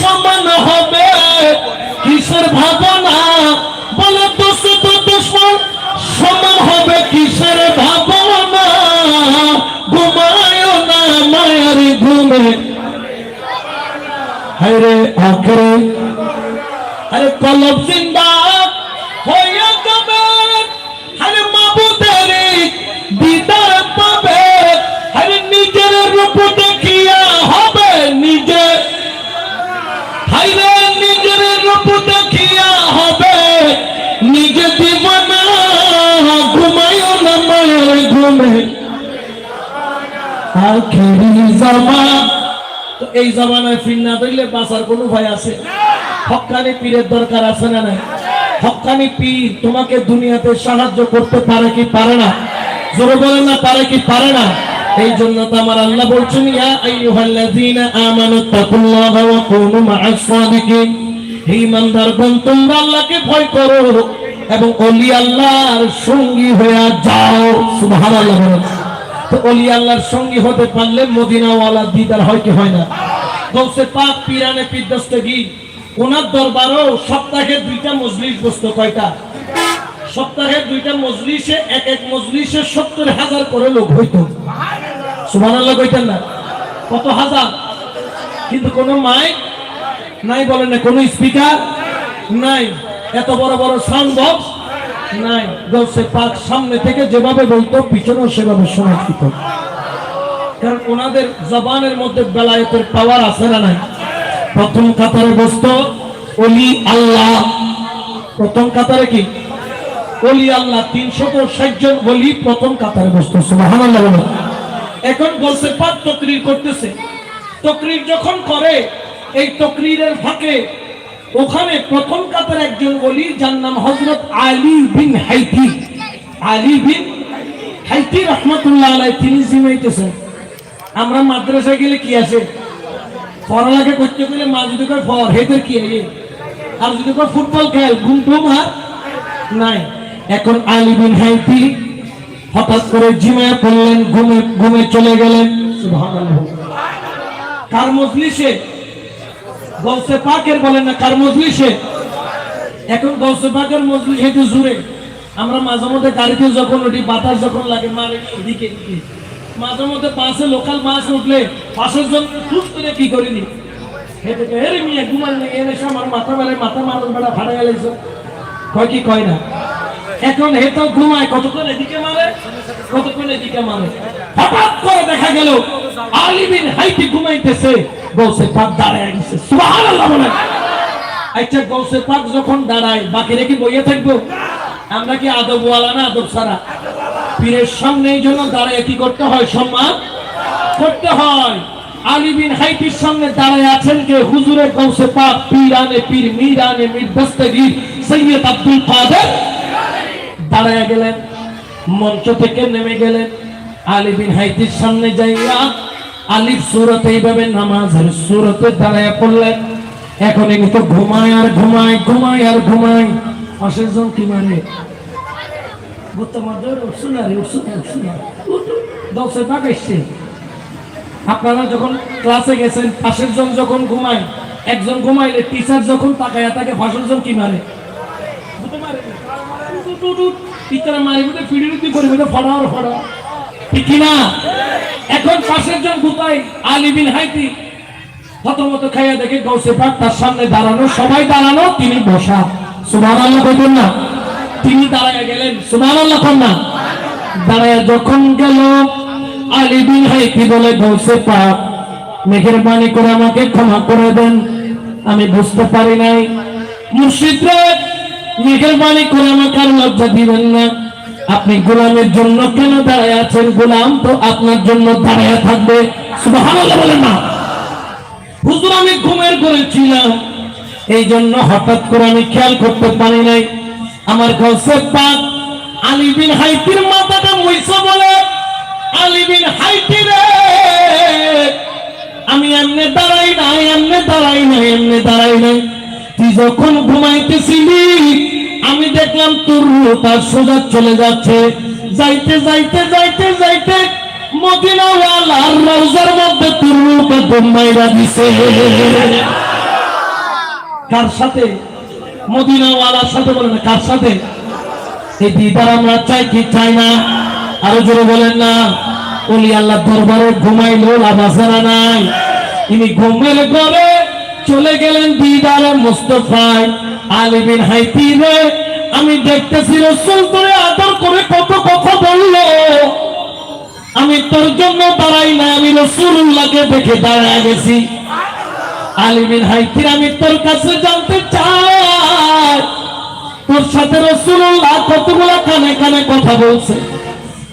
সমান হবে, কিসের ভাবনা? বলে দোস্ত, দুশ্মন সমান হবে কিসের ভাবনা? ঘুমায় না মায়ের ঘুমে। আখরে। আরে কলব জিন্দা আখেরি জামা তো এই জামানায় ফির না ধরলে বাঁচার কোনো ভয় আছে? হকানি পীরের দরকার আছে না নাই? হকানি পীর তোমাকে দুনিয়াতে সাহায্য করতে পারে কি পারে না? জোরে বলেন না, পারে কি পারে না? এই জন্য তো আমার আল্লাহ বলছেন, ইয়া আইয়ুহাল্লাযীনা আমানু তাকুল্লাহা ওয়া কুনু মা'আস সাদিকিন। হে ইমানদারগণ তোমরা আল্লাহকে ভয় করো এবং ওলি আল্লাহর সঙ্গী হয়ে যাও। সুবহানাল্লাহ তো অলি আল্লাহর সঙ্গী হতে পারলে মদিনাওয়ালা দিদার হয় কি হয় না? গৌসে পাক পিরানে পিদ্দস্তগি ওনার দরবারও সপ্তাহে দুইটা মজলিস বসতো কয়টা? সপ্তাহে দুইটা মজলিসে এক এক মজলিসে সত্তর হাজার করে লোক হইতো। সুবহানাল্লাহ কইতেন না। কত হাজার? কিন্তু কোনো মাইক নাই বলেন না, কোনো স্পিকার নাই। এত বড় বড় সাউন্ড বক্স নাই। গৌসে পাক সামনে থেকে যেভাবে বলতো, পিছনেও সেভাবে শোনা কারণ ওনাদের জবানের মধ্যে বেলায়েতের পাওয়ার আছে না নাই? প্রথম কাতারে বসত অলি আল্লাহ। প্রথম কাতারে কি? অলি আল্লাহ তিনশো ষাট জন অলি প্রথম কাতারে বসত বলো এখন বলছে পাক তকরির করতেছে। তকরির যখন করে, এই তকরিরের ফাঁকে ওখানে প্রথম কাতার একজন বলি যার নাম হজরত আলী বিন হাইতি। আলী বিন হাইতি রহমতুল্লাহ আলাই তিনি জিমাইতেছেন আমরা মাদ্রাসায় গেলে কি আছে? পড়ালেখা করতে গেলে মা যদি কয় ফর, হেদের কি আর যদি কয় ফুটবল খেল, ঘুম টুম আর নাই। এখন আলী বিন হাইতি হঠাৎ করে জিমায় পড়লেন, ঘুমে ঘুমে চলে গেলেন। কার মজলিসে গৌসে পাকের বলেন না, কার মজলিসে? এখন গৌসে পাকের মজলিস হেঁটে জুড়ে আমরা মাঝে মধ্যে গাড়িতে যখন উঠি, বাতাস যখন লাগে মারে এদিকে মাঝে মধ্যে পাশে লোকাল মাছ উঠলে পাশের জন্য খুব করে কি করিনি? হেরে মিয়া ঘুমান লেগে এসে আমার মাথা বেলায়, মাথা মানুষ বেড়া ফাটা গেলেছ কয় কি কয় না? এখন হেতো ঘুমায়, কতক্ষণ এদিকে মারে, কতক্ষণ এদিকে মারে। হঠাৎ করে দেখা গেল আলিবিন হাইটি ঘুমাইতেছে গৌসে পাক দাঁড়ায় গেছে সুবহানাল্লাহ বলেন। আচ্ছা গৌসে পাক যখন দাঁড়ায়, বাকিরা কি বইয়ে থাকব? আমরা কি আদব ওয়ালা না আদব সারা পীরের সামনে এই জন্য দাঁড়ায় কি করতে হয়? সম্মান করতে হয়। আলী বিন হাইটির সামনে দাঁড়ায় আছেন কে হুজুরের গৌসে পাক পীরানে পীর মীরানে মীর, দস্তগীর, সৈয়দ আব্দুল কাদের। দাঁড়ায় গেলেন, মঞ্চ থেকে নেমে গেলেন। আলী বিন হাইতির সামনে যাইয়া আলিফ সুরতে এইভাবে নামাজের সুরতে দাঁড়ায় পড়লেন এখন এগুলো তো ঘুমায় আর ঘুমায় ঘুমায় আর ঘুমায়। পাশের জন কি মানে আপনারা যখন ক্লাসে গেছেন, পাশের জন যখন ঘুমায়, একজন ঘুমাইলে টিচার যখন তাকায় তাকে পাশের জন কি মারে? মারি। ফিডি করে ফড়া আর ফড়া ঠিক তিনি বসা। সুমান আল্লাহ না? তিনি গেলেন। সুমান আল্লাহ না? যখন গেল, আলী বিন হাইতি বলে, গৌসে পাক, মেহেরবানি করে আমাকে ক্ষমা করে দেন। আমি বুঝতে পারি নাই। মুর্শিদরে মেহেরবানি করে আমাকে আর লজ্জা দিবেন না। আপনি গোলামের জন্য কেন দাঁড়ায় আছেন? গোলাম তো আপনার জন্য দাঁড়ায় থাকবে। বলেন না। হুজুর, আমি ঘুমের ঘরে ছিলাম। এই জন্য হঠাৎ করে আমি খেয়াল করতে পারি নাই। আমার পাক। বিন হাইতির মাথাটা মইসা বলে বিন হাইতি রে, আমি এমনি দাঁড়াই নাই, এমনি দাঁড়াই নাই, এমনি দাঁড়াই নাই। তুই যখন ঘুমাইতেছিলি দেখলাম তুরু তার সোজা চলে যাচ্ছে। যাইতে যাইতে যাইতে যাইতে মদিনাওয়ালার মধ্যে দিছে। কার সাথে? মদিনাওয়ালার সাথে কার সাথে? এই দিদার আমরা চাই কি চাই না? আরও জোরে বলেন না। আল্লাহ দরবারে ঘুমাইলো, লাভ আছে না নাই? তিনি ঘুমের ঘরে চলে গেলেন দিদারে মুস্তফায়। আলী বিন হাইতি রে আমি দেখতেছি রসুল করে আদর করে কত কথা বলল। আমি তোর জন্য দাঁড়াই না আমি রসুল্লাহকে দেখে দাঁড়ায় গেছি। আলিমিন হাইকির, আমি তোর কাছে জানতে চাই। তোর সাথে রসুল্লাহ কতগুলা কানে কানে কথা বলছে?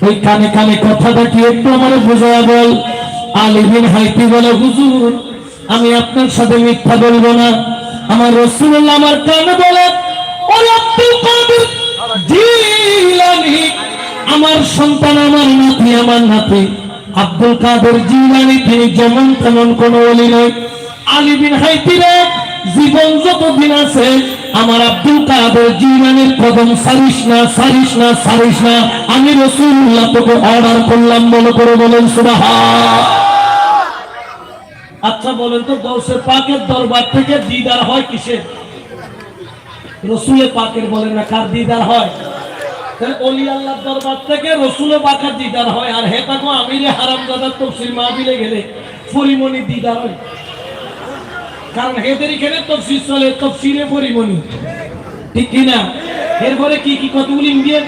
ওই কানে কানে কথাটা কি একটু আমার বুঝায়া বল? আলিমিন হাইকি বলে, হুজুর, আমি আপনার সাথে মিথ্যা বলব না। আমার রসুল্লাহ আমার কানে বলে আমার সন্তান, আমার নাতি আমার নাতি। আব্দুল কাদের জিলানি, তিনি যেমন তেমন কোন অলি নয়। আলী বিন হাইতিরে জীবন যতদিন আছে, আমার আব্দুল কাদের জিলানির কদম সারিস না সারিস না সারিস না। আমি রসুল্লাহ তোকে অর্ডার করলাম, মনে করে বলেন সুবাহা আচ্ছা বলেন তো গৌসের পাকের দরবার থেকে দিদার হয় কিসের? রসুলের পাকের বলেন না কার দিদার হয়? থেকে দিদার হয়। আর হয়। কারণ হেদের কি কি ইন্ডিয়ান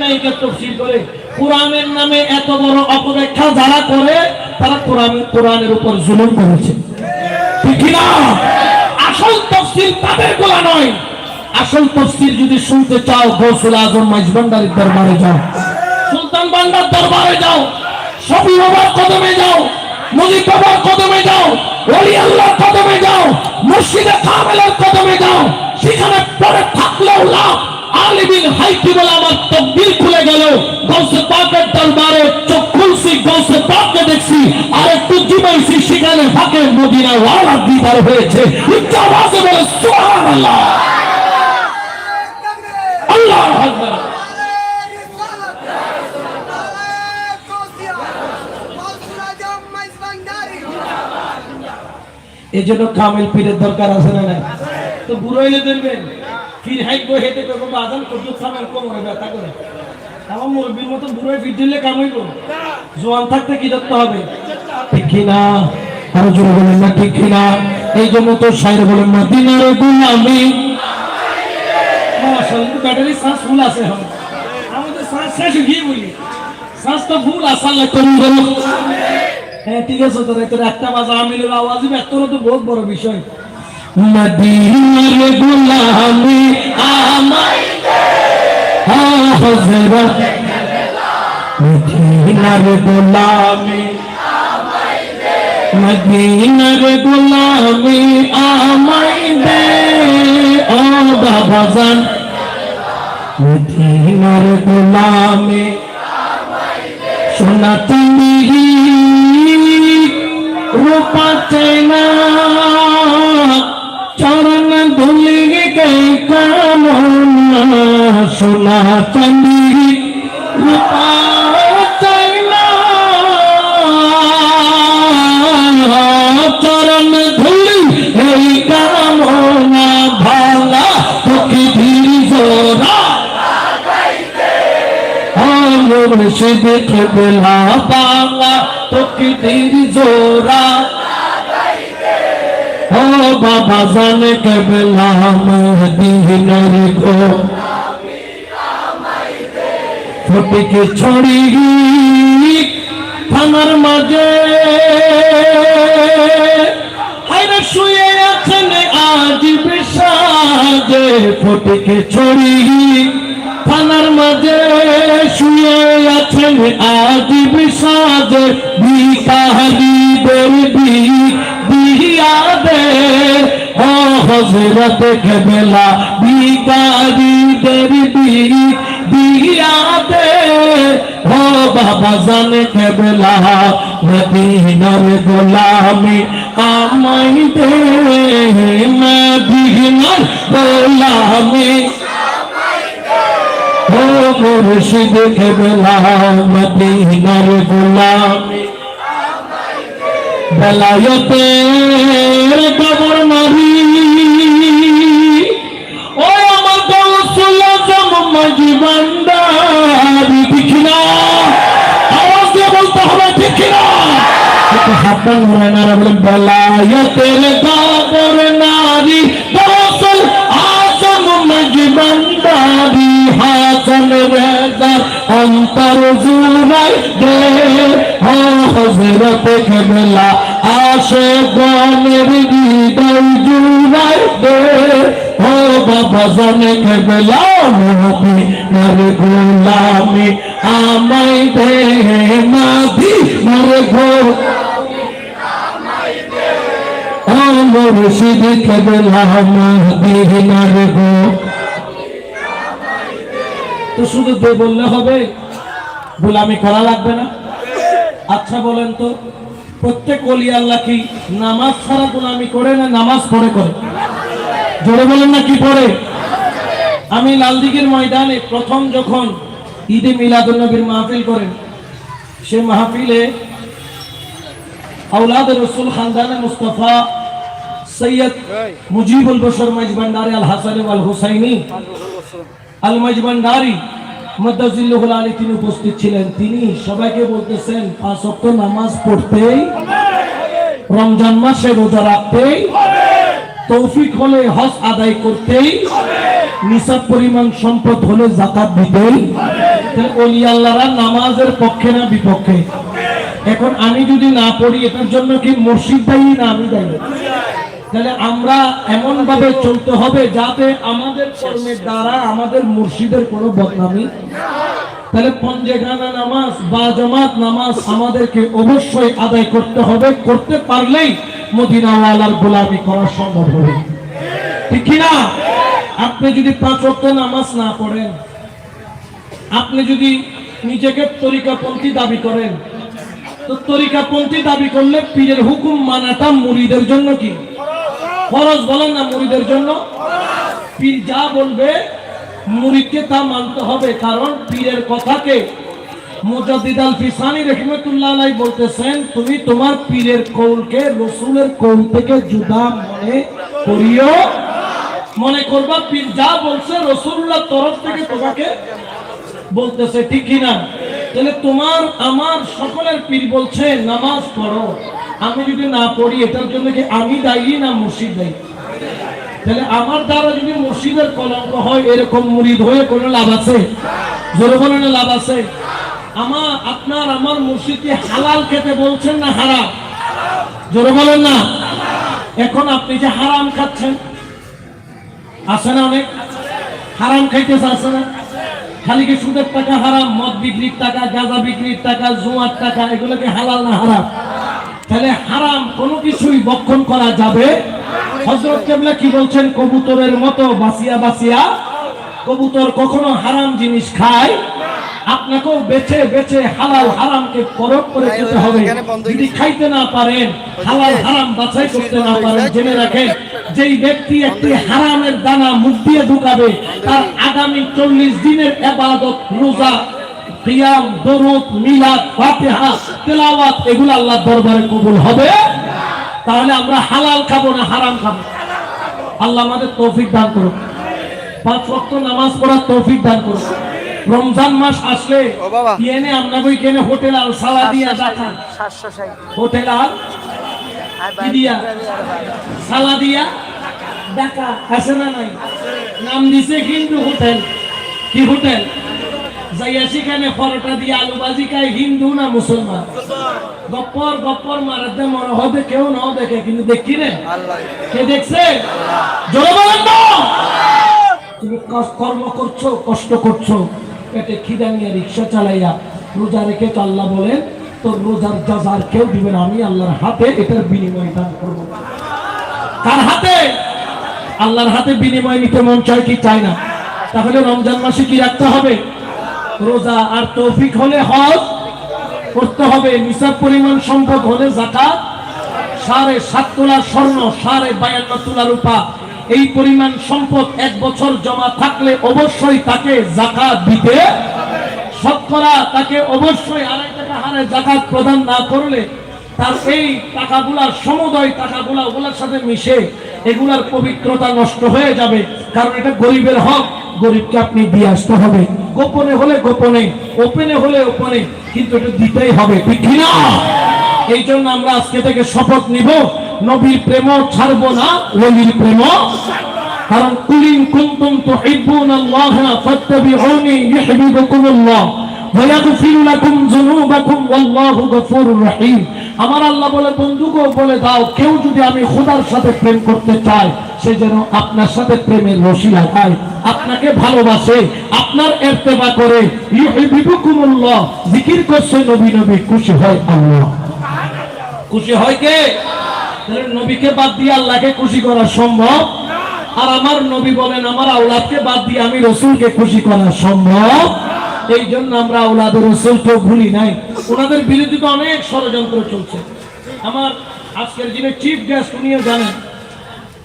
কোরআনের নামে এত বড় অপব্যাখ্যা যারা করে, তারা কোরআন কোরআনের উপর জুলুম করেছে। ঠিক আসল তফসিল তাদের গোলা নয়। আসল তফসিল যদি শুনতে চাও, গৌসুল আজম মাইজবান্ডারের দরবারে যাও। সুলতান বান্ডার দরবারে যাও। সবই বাবার কদমে যাও। নদী বাবার কদমে যাও। ওলি কদমে যাও। কদমে যাও। সেখানে আলিবিন হাইকি বলে আমার তকদির খুলে গেল। গৌসে পাকের দরবারে চোখ খুলছি, গৌসে পাককে দেখছি। আর একটু জিমাইছি, সেখানে ফাঁকে মদিনা ওয়ালা দিদার হয়েছে। উচ্চ আওয়াজে বলে, সুবহানাল্লাহ। এই জন্য কামেল পীরের দরকার আছে না নাই? তো বুড়ো হইলে দেখবেন, ফির হাইক হেঁটে করব বাজান করব কামেল কোমরে ব্যথা করে। আমার মুরব্বীর মতো বুড়ো ফির দিলে কাম হইব? জোয়ান থাকতে কি করতে হবে? ঠিক কিনা? আরও জোরে বলেন না, ঠিক কিনা? এই জন্য তো সাইরে বলেন না, দিনের গুলামি। ব্যাটারি শ্বাস ফুল আছে আমাদের শ্বাস শেষ গিয়ে বলি। শ্বাস তো ফুল করুন করুন হ্যাঁ ঠিক আছে, তোর তোর একটা বাজা আমিলের আওয়াজই তোর তো বহুত বড় বিষয়। মদিনার গোলামি আমায় হযরত গোলামি মদিনার গোলামি ও বাবা জান। মদিনার গোলামি সোনা তুমি রূপা চেনা চরণ ধুলি গে কামনা সোনা চাঁদি রূপা চেনা চরণ ধুলি এই কামনা ভালা তোকে ধীর জোরা মুর্শিদ কেবলা বাংলা তোকে তীর জোরা ও বাবা, জান কেবলা মদিনার গো। ফটিকে ছড়ি থানার মাঝে। হাইরে শুয়ে আছেন আজ বিশাজে ফটিকে ছড়ি থানার মাঝে শুয়ে আছেন আজ বিষাদে বিকাহারি বেবি বিয়া দে ও হজরত কেবলা, বিকারি দেবী বিয়া দে ও বাবা জানে কেবলা, মদিনার গোলামি আমায় দে, মদিনার গোলামি। ও মুর্শিদ কেবলা, মদিনার গোলামি। বেলায়তের কবর মারি ও আমার আজম মাঝি বান্দারি ঠিক না। আওয়াজ দিয়ে বলতে হবে, ঠিক না। একটু হাতটা ঘুরে না বলেন বেলায়তের কবর নারী গৌসুল আজম মাঝি বান্দারি রেজার অন্তর ও হজরত কেবলা আসে গনের হৃদয় জুড়াই দে ও বাবা জানে কেবলা নবী নর গোলামি আমায় দে নাভি নর গো ও মুর্শিদ কেবলা মাহদি নর গো তো শুধু দে বললে হবে, গোলামি করা লাগবে না। আচ্ছা বলেন তো, প্রত্যেক অলি আল্লাহ কি নামাজ ছাড়া গোলামি করে না নামাজ পড়ে করে? জোরে বলেন না কি পড়ে? আমি লালদিঘির ময়দানে প্রথম যখন ঈদে মিলাদুল নবীর মাহফিল করেন সে মাহফিলে আউলাদ রসুল খানদানে মুস্তফা সৈয়দ মুজিবুল বশর মাইজ ভান্ডারি আল হাসান আল হুসাইনি আল মাইজ ভান্ডারি মদ্দাজিল্লুহুল আলী তিনি উপস্থিত ছিলেন। তিনি সবাইকে বলতেছেন, পাঁচ ওয়াক্ত নামাজ পড়তেই, রমজান মাসে রোজা রাখতেই, তৌফিক হলে হজ আদায় করতেই, নিসাব পরিমাণ সম্পদ হলে জাকাত দিতেই অলি আল্লাহরা নামাজের পক্ষে না বিপক্ষে। এখন আমি যদি না পড়ি, এটার জন্য কি মসজিদ না আমি তাহলে আমরা এমন ভাবে চলতে হবে যাতে আমাদের কর্মের দ্বারা, আমাদের মুর্শিদের কোনো বদনামি তাহলে পঞ্জেগানা নামাজ বা জামাত নামাজ আমাদেরকে অবশ্যই আদায় করতে হবে, করতে পারলেই মদিনাওয়ালার গোলামি করা সম্ভব হবে। ঠিক না? আপনি যদি পাঁচ ওয়াক্ত নামাজ না পড়েন, আপনি যদি নিজেকে তরিকাপন্থী দাবি করেন, তো তরিকাপন্থী দাবি করলে পীরের হুকুম মানাটা মুরিদের জন্য কি? ফরজ বলেন না মুরিদের জন্য? পীর যা বলবে মুরিদকে তা মানতে হবে। কারণ পীরের কথাকে ফিসানি বলতেছেন, তুমি তোমার পীরের কৌলকে কৌল থেকে জুদা মনে করিও মনে করবা, পীর যা বলছে রসুল্লাহ তরফ থেকে তোমাকে বলতেছে, ঠিক কিনা? তাহলে তোমার, আমার সকলের পীর বলছে, নামাজ পড়ো। আমি যদি না পড়ি, এটার জন্য কি আমি দায়ী না মুর্শিদ দায়ী তাহলে আমার দ্বারা যদি মুর্শিদের কলঙ্ক হয়, এরকম মুরিদ হয়ে কোনো লাভ আছে? জোরে বলে লাভ আছে? আমার, আপনার, আমার মুর্শিদকে হালাল খেতে বলছেন না হারাম? জোরে বলেন না। এখন আপনি যে হারাম খাচ্ছেন, আছে না অনেক? হারাম খাইতেছে আছে না? খালি কি সুদের টাকা হারাম, মদ বিক্রির টাকা, গাঁজা বিক্রির টাকা, জুয়ার টাকা, এগুলো কি হালাল না হারাম? তাহলে হারাম কোনো কিছুই বক্ষণ করা যাবে হজরত কেবলা কি বলছেন? কবুতরের মতো বাসিয়া বাসিয়া কবুতর কখনো হারাম জিনিস খায় আপনাকেও বেছে বেছে হালাল হারামকে পরখ করে খেতে হবে। যদি খাইতে না পারেন হালাল হারাম বাছাই করতে না পারেন জেনে রাখেন যেই ব্যক্তি একটি হারামের দানা মুখ দিয়ে ঢুকাবে তার আগামী চল্লিশ দিনের এবাদত রোজা কিয়াম দরুদ মিলাদ ফাতিহা তেলাওয়াত এগুলো আল্লাহর দরবারে কবুল হবে? তাহলে আমরা হালাল খাব না হারাম খাব? আল্লাহ আমাদের তৌফিক দান করুন পাঁচ ওয়াক্ত নামাজ পড়ার তৌফিক দান করুন রমজান মাস আসলে ও বাবা। কেনে আমরা বই কেনে হোটেল আল সালা দিয়া দেখা। হোটেল আল আর দিয়া সালা দিয়া ডাকা আছে না নাই? নাম দিছে কিন্তু হোটেল। কি হোটেল? যাইয়া সেখানে পরোটা দিয়ে আলু ভাজি খায়, হিন্দু না মুসলমান? গপ্পর গপ্পর মারাতে মনে হবে কেউ নাও দেখে, কিন্তু দেখি রে। কে দেখছে? তুমি কর্ম করছ, কষ্ট করছ, পেটে খিদা নিয়ে রিক্সা চালাইয়া রোজা রেখে তো আল্লাহ বলেন, তোর রোজার যাজার কেউ দিবে না, আমি আল্লাহর হাতে এটার বিনিময় দান করব। কার হাতে? আল্লাহর হাতে বিনিময় নিতে মন চায় কি চায় না? তাহলে রমজান মাসে কি রাখতে হবে? রোজা আর তৌফিক হলে হজ করতে হবে। নিসাব পরিমাণ সম্পদ হলে জাকাত সাড়ে সাত তোলা স্বর্ণ, সাড়ে বায়ান্ন তোলা রূপা। এই পরিমাণ সম্পদ এক বছর জমা থাকলে অবশ্যই তাকে জাকাত দিতে শতকরা তাকে অবশ্যই আড়াই টাকা হারে জাকাত প্রদান না করলে তার এই টাকাগুলা, সমুদয় টাকাগুলা ওগুলার সাথে মিশে এগুলার পবিত্রতা নষ্ট হয়ে যাবে। কারণ এটা গরিবের হক, গরিবকে আপনি দিয়ে আসতে হবে। গোপনে হলে গোপনে, ওপেনে হলে ওপেনে, কিন্তু এটা দিতেই হবে, ঠিক না? এই জন্য আমরা আজকে থেকে শপথ নিব, নবীর প্রেম ছাড়বো না ওলির প্রেম। কারণ কুলিন কুনতুম তুহিব্বুনাল্লাহ ফাত্তাবিউনি ইউহিব্বুকুমুল্লাহ, ওয়ায়াগফির লাকুম যুনুবাকুম, ওয়াল্লাহু গফুরুর রহিম। আমার আল্লাহ বলে, বন্ধুগো, বলে দাও, কেউ যদি আমি খোদার সাথে প্রেম করতে চায় সে যেন আপনার সাথে প্রেমের রশি লাগায়, আপনাকে ভালোবাসে, আপনার ইর্তেবা করে। জিকির করছে নবী নবী, খুশি হয় আল্লাহ। খুশি হয় কে? নবীকে বাদ দিয়ে আল্লাহকে খুশি করা সম্ভব? আর আমার নবী বলেন, আমার আওলাদকে বাদ দিয়ে আমি রসুলকে খুশি করা সম্ভব? এই জন্য আমরা আওলাদের রসুলকে ভুলি নাই। ওনাদের বিরোধিতা অনেক ষড়যন্ত্র চলছে। আমার আজকের দিনে চিফ গেস্ট উনিও জানেন,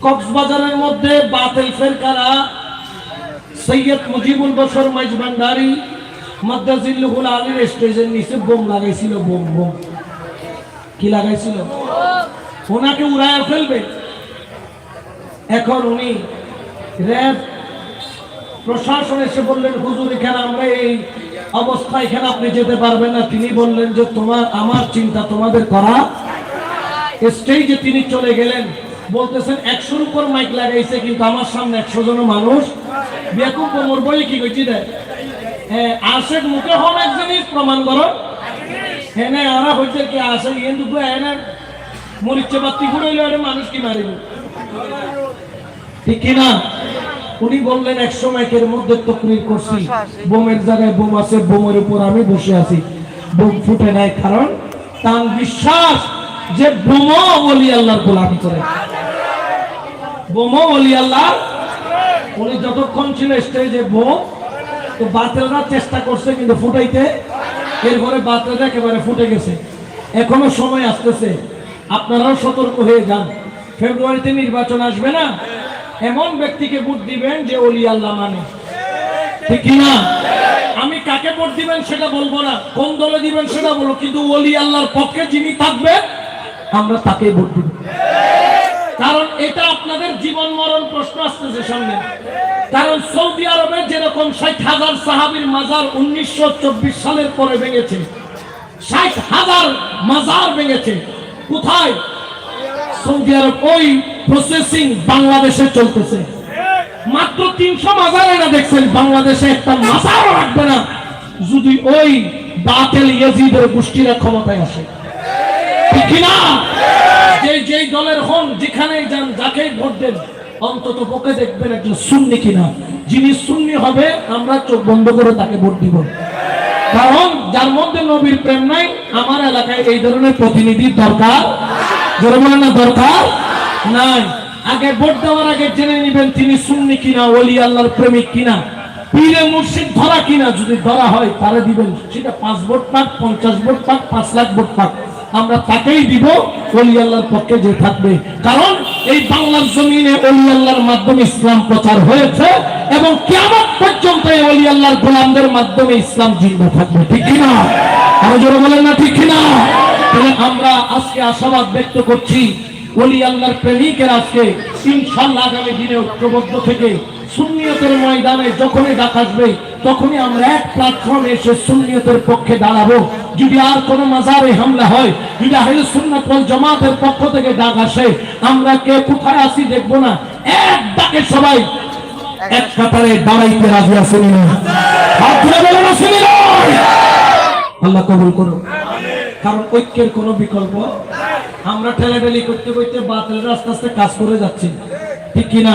কক্সবাজারের মধ্যে বাতিল ফেরকারা সৈয়দ মুজিবুল বসর মাইজ ভান্ডারি মাদ্রাজিল্লুহুল আলীর স্টেজের নিচে বোম লাগাইছিল, বোম বোম। কি লাগাইছিল? ওনাকে উড়ায় ফেলবে। এখন উনি র্যাব প্রশাসন এসে বললেন, হুজুর, এখানে আমরা এই অবস্থা এখানে আপনি যেতে পারবেন না। তিনি বললেন যে, তোমার, আমার চিন্তা তোমাদের করা স্টেজে তিনি চলে গেলেন। বলতেছেন, একশোর উপর মাইক লাগাইছে, কিন্তু আমার সামনে একশো জন মানুষ। বেকুব কোমর বই কি কইছি দেয় হ্যাঁ মুখে হল এক জিনিস, প্রমাণ করো। হ্যাঁ আরা হইছে কি আসে ইয়ে দুটো মরিচ্ছে বাতি আরে মানুষ কি মারিব? ঠিক কি না? উনি বললেন একশো মাইকের মধ্যে তকরির করছি। বোমের জায়গায় বোম আছে বোমের উপর আমি বসে আছি। বোম ফুটে নাই কারণ তার বিশ্বাস যে বোমও বলি আল্লাহর গোলামি করে। বোমও বলি আল্লাহ উনি যতক্ষণ ছিল স্টেজে বোম তো বাতেলরা চেষ্টা করছে কিন্তু ফুটাইতে। এরপরে বাতেলরা একেবারে ফুটে গেছে। এখনও সময় আসতেছে। আপনারাও সতর্ক হয়ে যান। ফেব্রুয়ারিতে নির্বাচন আসবে না? এমন ব্যক্তিকে ভোট দিবেন যে অলি আল্লাহ মানে। ঠিক না আমি কাকে ভোট দিবেন সেটা বলব না। কোন দলে দিবেন সেটা বলব। কিন্তু অলি আল্লাহর পক্ষে যিনি থাকবে আমরা তাকে ভোট দিব। কারণ এটা আপনাদের জীবন মরণ প্রশ্ন আসতেছে সামনে। কারণ সৌদি আরবে যেরকম ষাট হাজার সাহাবির মাজার উনিশশো চব্বিশ সালের পরে ভেঙেছে। ষাট হাজার মাজার ভেঙেছে। কোথায়? Saudi Arab. ওই প্রসেসিং বাংলাদেশে চলতেছে। মাত্র তিনশো মাজার এরা দেখছেন, বাংলাদেশে একটা মাজারও রাখবে না। যদি ওই বাতেল ইয়াজিদের গোষ্ঠীরা ক্ষমতায় আসে। না? যে দলের হন যান ভোট দেন, অন্তত পক্ষে দেখবেন একজন কিনা। যিনি সুন্নি হবে, আমরা চোখ বন্ধ করে তাকে ভোট দিব। কারণ যার মধ্যে নবীর প্রেম নাই, আমার এলাকায় এই ধরনের প্রতিনিধির দরকার। জরিমানা দরকার। নাই। আগে ভোট দেওয়ার আগে জেনে নেবেন তিনি সুন্নি কিনা, ওলি, আল্লাহর প্রেমিক কিনা, পীরে মুর্শিদ ধরা কিনা, যদি ধরা হয় তারে দিবেন। সেটা পাঁচ ভোট পাক, পঞ্চাশ ভোট পাক, পাঁচ লাখ ভোট পাক। আমরা তাকেই দিব অলি আল্লাহর পক্ষে যে থাকবে। কারণ এই বাংলার জমিনে অলি আল্লাহর মাধ্যমে ইসলাম প্রচার হয়েছে এবং কেমন পর্যন্ত এই অলি আল্লাহর গোলামদের মাধ্যমে ইসলাম জিন্দা থাকবে। ঠিক কিনা? আরও জোরে বলেন না, ঠিক কিনা? তাহলে আমরা আজকে আশাবাদ ব্যক্ত করছি অলি আল্লাহর প্রেমিকের আজকে ইনশাল্লাহ আগামী দিনে ঐক্যবদ্ধ থেকে সুন্নিয়তের ময়দানে যখনই ডাক আসবে, তখনই আমরা এক প্ল্যাটফর্মে এসে সুন্নিয়তের পক্ষে দাঁড়াবো। যদি আর কোনো মাজারে হামলা হয়, যদি আহলে সুন্নাত জামাতের পক্ষ থেকে ডাক আসে, আমরা কে কোথায় আসি দেখব না। এক ডাকে সবাই এক কাতারে দাঁড়াইতে রাজি আসেনি আল্লাহ কবুল করুন কারণ ঐক্যের কোনো বিকল্প আমরা ঠেলাঠেলি করতে করতে বাতিল আস্তে আস্তে কাজ করে যাচ্ছি। ঠিক কিনা?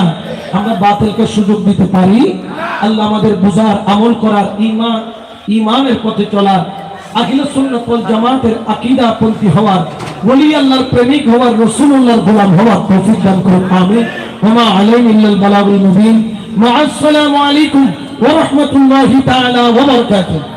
আমরা বাতিলকে সুযোগ দিতে পারি। আল্লাহ আমাদের বুঝার, আমল করার ইমান ইমানের পথে চলার আখিল সুন্নাত ওয়াল জামাতের আকীদা পন্থী হওয়ার, ওলি আল্লাহর প্রেমিক হওয়ার, রাসূলুল্লাহর গোলাম হওয়ার তৌফিক দান করুন। আমিন। ওমা আলাইনা ইল্লাল বালাগুল মুবিন। মা, আসসালামু আলাইকুম ওয়া রাহমাতুল্লাহি তাআলা ওয়া বারাকাতুহু।